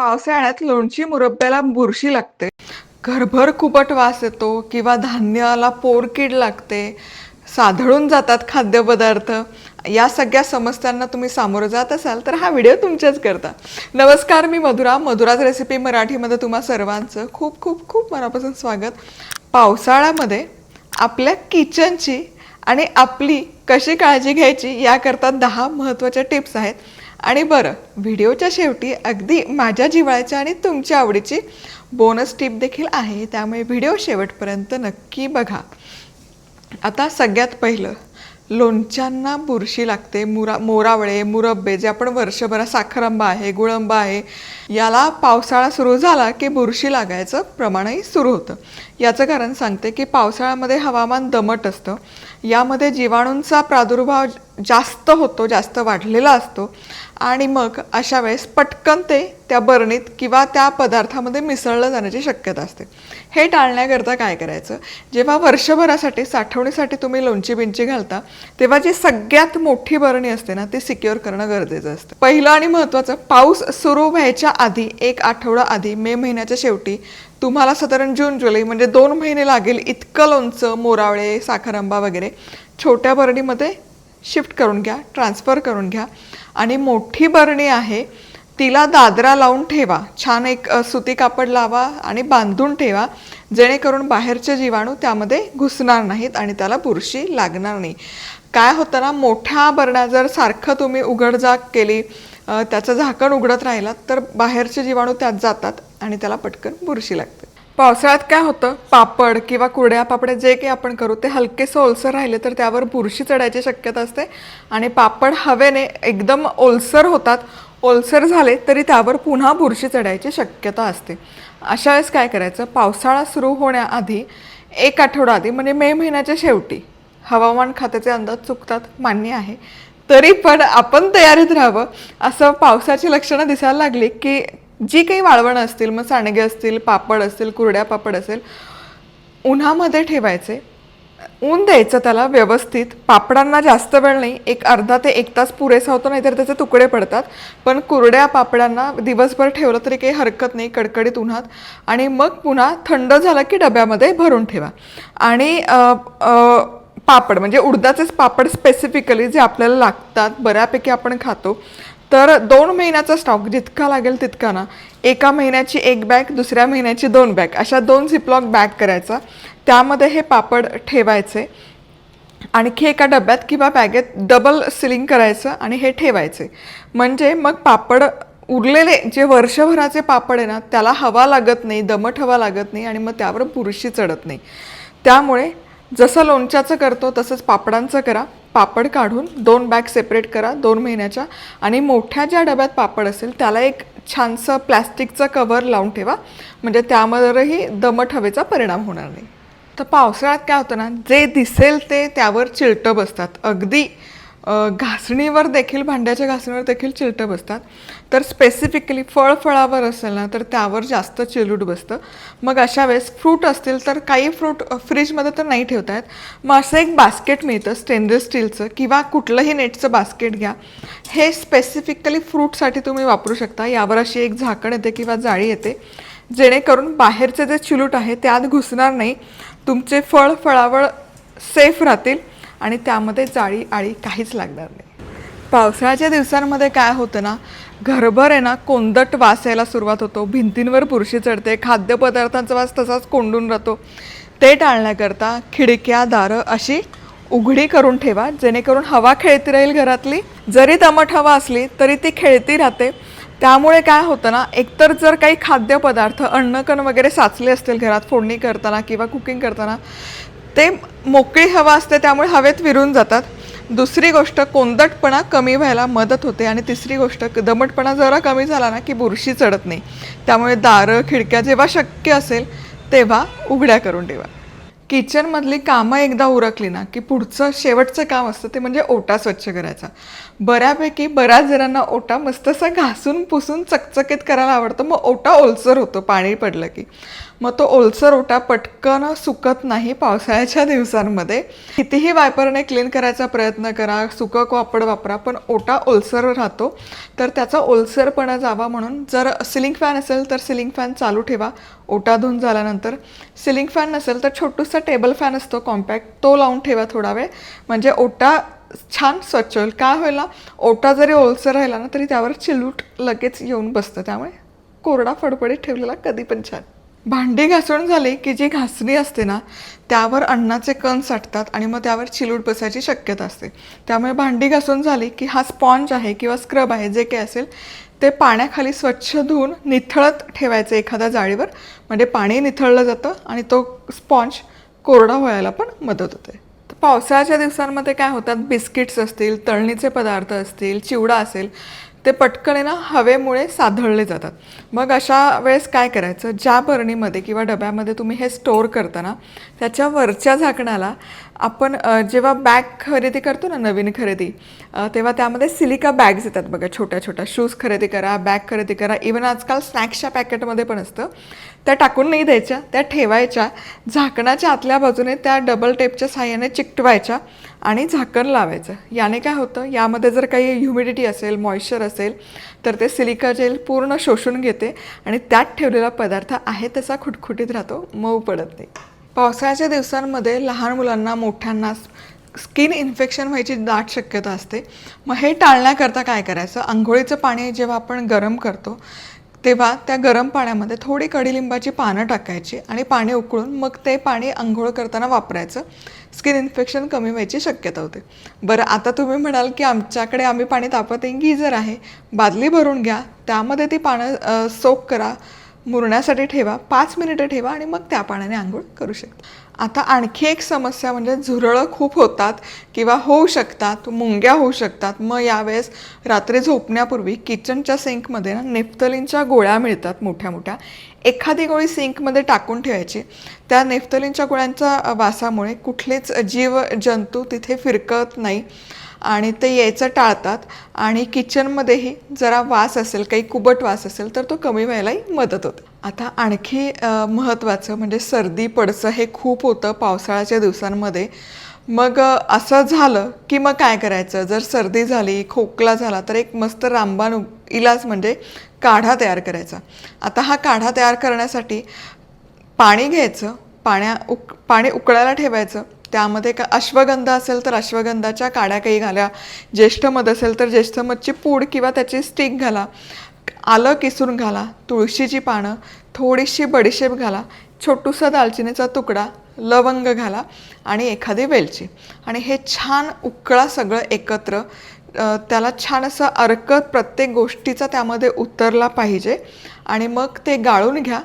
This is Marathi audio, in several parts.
पावसाळ्यात लोणची मुरब्ब्याला बुरशी लागते. घरभर कुबट वास येतो किंवा धान्याला पोरकीड लागते. साधळून जातात खाद्यपदार्थ. या सगळ्या समस्यांना तुम्ही सामोरं जात असाल तर हा व्हिडिओ तुमच्याच करता. नमस्कार मी मधुरा. मधुराज रेसिपी मराठीमध्ये तुम्हा सर्वांचं खूप खूप खूप मनापासून स्वागत. पावसाळ्यामध्ये आपल्या किचनची आणि आपली कशी काळजी घ्यायची याकरता दहा महत्त्वाच्या टिप्स आहेत. आणि बरं व्हिडिओच्या शेवटी अगदी माझ्या जिव्हाळ्याच्या आणि तुमच्या आवडीची बोनस टिप देखील आहे त्यामुळे व्हिडिओ शेवटपर्यंत नक्की बघा. आता सगळ्यात पहिलं लोणच्यांना बुरशी लागते मुरा मोरावळे मुरब्बे जे आपण वर्षभरात साखरंबा आहे गुळंबा आहे याला पावसाळा सुरू झाला की बुरशी लागायचं प्रमाणही सुरू होतं. याचं कारण सांगते की पावसाळ्यामध्ये हवामान दमट असतं. यामध्ये जीवाणूंचा प्रादुर्भाव जास्त होतो जास्त वाढलेला असतो. आणि मग अशा वेळेस पटकन ते त्या बरणीत किंवा त्या पदार्थामध्ये मिसळलं जाण्याची शक्यता असते. हे टाळण्याकरता काय करायचं? जेव्हा वर्षभरासाठी साठवणीसाठी तुम्ही लोणची बिंची घालता तेव्हा जी सगळ्यात मोठी बरणी असते ना ती सिक्युअर करणं गरजेचं असतं. पहिलं आणि महत्त्वाचं पाऊस सुरू व्हायच्या आधी एक आठवडा आधी मे महिन्याच्या शेवटी तुम्हाला साधारण जून जुलै म्हणजे दोन महिने लागेल इतकं लोणचं मोरावळे साखरांबा वगैरे छोट्या बरणीमध्ये शिफ्ट करून घ्या ट्रान्सफर करून घ्या. आणि मोठी बरणी आहे तिला दादरा लावून ठेवा. छान एक सुती कापड लावा आणि बांधून ठेवा. जेणेकरून बाहेरचे जीवाणू त्यामध्ये घुसणार नाहीत आणि त्याला बुरशी लागणार नाही. काय होतं ना मोठ्या बरण्या जर सारखं तुम्ही उघडजाग केली त्याचं झाकण उघडत राहिलात तर बाहेरचे जीवाणू त्यात जातात आणि त्याला पटकन बुरशी लागते. पावसाळ्यात काय होतं? पापड किंवा कुरड्या पापड्या जे काही आपण करू ते हलकेसं ओलसर राहिले तर त्यावर बुरशी चढायची शक्यता असते. आणि पापड हवेने एकदम ओलसर होतात. ओलसर झाले तरी त्यावर पुन्हा बुरशी चढायची शक्यता असते. अशा वेळेस काय करायचं? पावसाळा सुरू होण्याआधी एक आठवडा आधी म्हणजे मे महिन्याच्या शेवटी हवामान खात्याचे अंदाज चुकतात मान्य आहे. तरी पण आपण तयारीत राहावं. असं पावसाची लक्षणं दिसायला लागली की जी काही वाळवणं असतील मग सांडगे असतील पापड असतील कुरड्या पापड असेल उन्हामध्ये ठेवायचे. ऊन द्यायचं त्याला व्यवस्थित. पापडांना जास्त वेळ नाही. एक अर्धा ते एक तास पुरेसा होतो नाहीतर त्याचे तुकडे पडतात. पण कुरड्या पापडांना दिवसभर ठेवलं तरी काही हरकत नाही कडकडीत उन्हात. आणि मग पुन्हा थंड झालं की डब्यामध्ये भरून ठेवा. आणि पापड म्हणजे उडदाचेच पापड स्पेसिफिकली जे आपल्याला लागतात बऱ्यापैकी आपण खातो. तर दोन महिन्याचा स्टॉक जितका लागेल तितका ना. एका महिन्याची एक बॅग दुसऱ्या महिन्याची दोन बॅग अशा दोन झिपलॉक बॅग करायचा. त्यामध्ये हे पापड ठेवायचे. आणखी एका डब्यात किंवा बॅगेत डबल सिलिंग करायचं आणि हे ठेवायचे. म्हणजे मग पापड उरलेले जे वर्षभराचे पापड आहे ना त्याला हवा लागत नाही दमट हवा लागत नाही आणि मग त्यावर बुरशी चढत नाही. त्यामुळे जसं लोणच्याचं करतो तसंच पापडांचं करा. पापड काढून दोन बॅग सेपरेट करा दोन महिन्याच्या. आणि मोठ्या ज्या डब्यात पापड असेल त्याला एक छानसं प्लॅस्टिकचं कवर लावून ठेवा. म्हणजे त्यामध्येही दमट हवेचा परिणाम होणार नाही. तर पावसाळ्यात काय होतं ना जे दिसेल ते त्यावर चिलटं बसतात. अगदी घासणीवर देखील भांड्याच्या घासणीवर देखील चिलटं बसतात. तर स्पेसिफिकली फळ फळावर असेल ना तर त्यावर जास्त चिलूट बसतं. मग अशा वेळेस फ्रूट असतील तर काही फ्रूट फ्रीजमध्ये तर नाही ठेवता येत. मग असं एक बास्केट मिळतं स्टेनलेस स्टीलचं किंवा कुठलंही नेटचं बास्केट घ्या. हे स्पेसिफिकली फ्रूटसाठी तुम्ही वापरू शकता. यावर अशी एक झाकण येते किंवा जाळी येते. जेणेकरून बाहेरचे जे चिलूट आहे ते आत घुसणार नाही. तुमचे फळ फळावळ सेफ राहतील. आणि त्यामध्ये जाळी आळी काहीच लागणार नाही. पावसाळ्याच्या दिवसांमध्ये काय होतं ना घरभर आहे ना कोंदट वास यायला सुरुवात होतो. भिंतींवर बुरशी चढते खाद्यपदार्थांचा वास तसाच कोंडून राहतो. ते टाळण्याकरता खिडक्या दारं अशी उघडी करून ठेवा. जेणेकरून हवा खेळती राहील घरातली. जरी दमट हवा असली तरी ती खेळती राहते. त्यामुळे काय होतं ना एकतर जर काही खाद्यपदार्थ अन्नकण वगैरे साचले असतील घरात फोडणी करताना किंवा कुकिंग करताना ते मोकळी हवा असते त्यामुळे हवेत विरून जातात. दुसरी गोष्ट कोंदटपणा कमी व्हायला मदत होते. आणि तिसरी गोष्ट दमटपणा जरा कमी झाला ना की बुरशी चढत नाही. त्यामुळे दारं खिडक्या जेव्हा शक्य असेल तेव्हा उघड्या करून ठेवा. किचनमधली कामं एकदा उरकली ना की पुढचं शेवटचं काम असतं ते म्हणजे ओटा स्वच्छ करायचा. बऱ्यापैकी बऱ्याच जणांना ओटा मस्त असा घासून पुसून चकचकीत करायला आवडतं. मग ओटा ओलसर होतो पाणी पडलं की. मग तो ओलसर ओटा पटकन सुकत नाही पावसाळ्याच्या दिवसांमध्ये. कितीही वायपरने क्लीन करायचा प्रयत्न करा सुकं कापड वापरा पण ओटा ओलसर राहतो. तर त्याचा ओलसरपणा जावा म्हणून जर सिलिंग फॅन असेल तर सिलिंग फॅन चालू ठेवा. ओटा धुवून झाल्यानंतर सिलिंग फॅन नसेल तर छोटूसा टेबल फॅन असतो कॉम्पॅक्ट तो लावून ठेवा थोडा वेळ. म्हणजे ओटा छान स्वच्छ होईल. काय होईल ना? ओटा जरी ओलसर राहिला ना तरी त्यावर चिलूट लगेच येऊन बसतं. त्यामुळे कोरडा फडफडीत ठेवलेला कधी पण छान. भांडी घासून झाली की जी घासणी असते ना त्यावर अन्नाचे कण साठतात आणि मग त्यावर चिलूट बसायची शक्यता असते. त्यामुळे भांडी घासून झाली की हा स्पॉन्ज आहे किंवा स्क्रब आहे जे काही असेल ते पाण्याखाली स्वच्छ धुवून निथळत ठेवायचं एखाद्या जाळीवर. म्हणजे पाणी निथळलं जातं आणि तो स्पॉन्ज कोरडा व्हायला पण मदत होते. तर पावसाळ्याच्या दिवसांमध्ये काय होतात? बिस्किट्स असतील तळणीचे पदार्थ असतील चिवडा असेल ते पटकन आहे ना हवेमुळे साधळले जातात. मग अशा वेळेस काय करायचं? ज्या बरणीमध्ये किंवा डब्यामध्ये तुम्ही हे स्टोअर करताना त्याच्या वरच्या झाकणाला आपण जेव्हा बॅग खरेदी करतो ना नवीन खरेदी तेव्हा त्यामध्ये सिलिका बॅग्स येतात बघा छोट्या छोट्या. शूज खरेदी करा बॅग खरेदी करा. इवन आजकाल स्नॅक्सच्या पॅकेटमध्ये पण असतं. त्या टाकून नाही द्यायच्या त्या ठेवायच्या. झाकणाच्या आतल्या बाजूने त्या डबल टेपच्या साह्याने चिकटवायच्या आणि झाकण लावायचं. याने काय होतं? यामध्ये जर काही ह्युमिडिटी असेल मॉइश्चर असेल तर ते सिलिका जेल पूर्ण शोषून घेते आणि त्यात ठेवलेला पदार्थ आहे तसा खुटखुटीत राहतो मऊ पडत नाही. पावसाळ्याच्या दिवसांमध्ये लहान मुलांना मोठ्यांना स्किन इन्फेक्शन व्हायची दाट शक्यता असते. मग हे टाळण्याकरता काय करायचं? आंघोळीचं पाणी जेव्हा आपण गरम करतो तेव्हा त्या गरम पाण्यामध्ये थोडी कडीलिंबाची पानं टाकायची आणि पाणी उकळून मग ते पाणी आंघोळ करताना वापरायचं. स्किन इन्फेक्शन कमी व्हायची शक्यता होते. बरं आता तुम्ही म्हणाल की आमच्याकडे आम्ही पाणी तापत आहे गीजर आहे. बादली भरून घ्या त्यामध्ये ती पानं सोक करा मुरण्यासाठी ठेवा पाच मिनिटं ठेवा आणि मग त्या पाण्याने आंघोळ करू शकता. आता आणखी एक समस्या म्हणजे झुरळं खूप होतात किंवा होऊ शकतात मुंग्या होऊ शकतात. मग यावेळेस रात्री झोपण्यापूर्वी किचनच्या सिंकमध्ये ना नेफ्तलीनच्या गोळ्या मिळतात मोठ्या मोठ्या. एखादी गोळी सिंकमध्ये टाकून ठेवायची. त्या नेफ्तलीनच्या गोळ्यांच्या वासामुळे कुठलेच जीव जंतू तिथे फिरकत नाही आणि ते यायचं टाळतात आणि किचनमध्येही जरा वास असेल काही कुबट वास असेल तर तो कमी व्हायलाही मदत होते. आता आणखी महत्त्वाचं म्हणजे सर्दी पडसं हे खूप होतं पावसाळ्याच्या दिवसांमध्ये. मग असं झालं की मग काय करायचं? जर सर्दी झाली खोकला झाला तर एक मस्त रामबाण इलाज म्हणजे काढा तयार करायचा. आता हा काढा तयार करण्यासाठी पाणी घ्यायचं पाण्या उक पाणी उकळायला ठेवायचं. त्यामध्ये का अश्वगंध असेल तर अश्वगंधाच्या काड्या काही घाला. ज्येष्ठ मध असेल तर ज्येष्ठ मधची पूड किंवा त्याची स्टिक घाला. आलं किसून घाला तुळशीची पानं थोडीशी बडीशेप घाला छोटूसा दालचिनीचा तुकडा लवंग घाला आणि एखादी वेलची. आणि हे छान उकळा सगळं एकत्र त्याला छान असं अर्कत प्रत्येक गोष्टीचा त्यामध्ये उतरला पाहिजे. आणि मग ते गाळून घ्या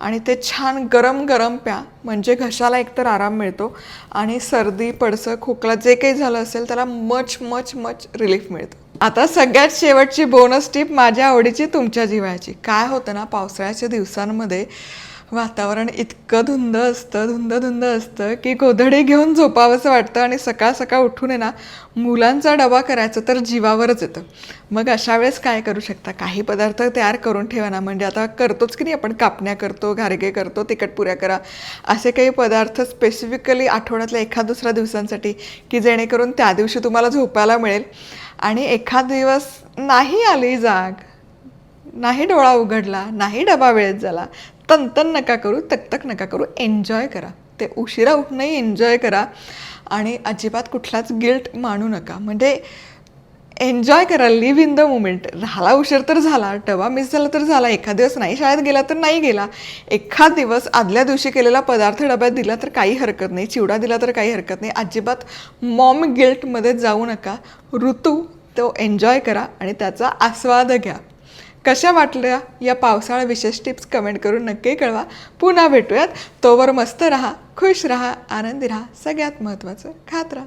आणि ते छान गरम गरम प्या म्हणजे घशाला एकतर आराम मिळतो. आणि सर्दी पडसं खोकला जे काही झालं असेल त्याला मच मच मच रिलीफ मिळतो. आता सगळ्यात शेवटची बोनस टीप माझ्या आवडीची तुमच्या जिवाची. काय होतं ना पावसाळ्याच्या दिवसांमध्ये वातावरण इतकं धुंद असतं धुंद धुंद असतं की गोधडी घेऊन झोपावंसं वाटतं आणि सकाळ सकाळ उठून आहे ना मुलांचा डबा करायचं तर जीवावरच येतं. मग अशा वेळेस काय करू शकता? काही पदार्थ तयार करून ठेवा ना म्हणजे आता करतोच की नाही आपण? कापण्या करतो घारगे करतो तिखटपुऱ्या करा. असे काही पदार्थ स्पेसिफिकली आठवड्यातल्या एखाद दुसऱ्या दिवसांसाठी की जेणेकरून त्या दिवशी तुम्हाला झोपायला मिळेल. आणि एखाद दिवस नाही आली जाग नाही डोळा उघडला नाही डबा वेळेत झाला तनतन नका करू तकतक नका करू एन्जॉय करा. ते उशिरा उठणंही एन्जॉय करा. आणि अजिबात कुठलाच गिल्ट मानू नका. म्हणजे एन्जॉय करा लिव्ह इन द मुमेंट. झाला उशीर तर झाला डबा मिस झाला तर झाला एखाद दिवस नाही शाळेत गेला तर नाही गेला. एखाद दिवस आदल्या दिवशी केलेला पदार्थ डब्यात दिला तर काही हरकत नाही चिवडा दिला तर काही हरकत नाही. अजिबात मॉम गिल्टमध्ये जाऊ नका. ऋतू तो एन्जॉय करा आणि त्याचा आस्वाद घ्या. कशा वाटल्या या पावसाळा विशेष टिप्स कमेंट करून नक्की कळवा. पुन्हा भेटूयात. तोवर मस्त राहा खुश राहा आनंदी राहा. सगळ्यात महत्त्वाचं खात राहा.